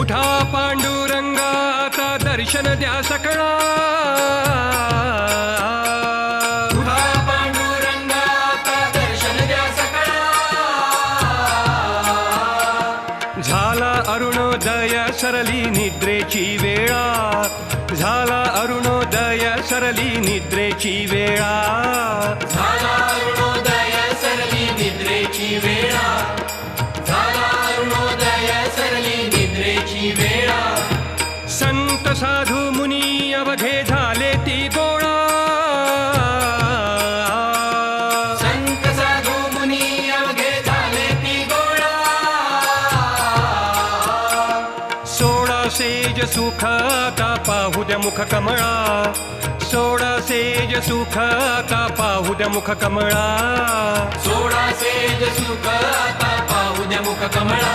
उठा पांडुरंगाचा दर्शन द्या सकळा उभा पांडुरंगाचा दर्शन द्या सकळा झाला अरुणोदय सरली निद्रेची वेळा. झाला अरुणोदय सरली निद्रेची वेळा. साधू मुनी अवघे झाले ती गोळा संत साधू मुनी अवघे झाले ती गोळा सोळा सेज सुख आता पाहू द्या मुख कमळा। सोळा सेज सुख पाहू द्या मुख कमळा। सोळा सेज सुख पाहू द्या मुख कमळा।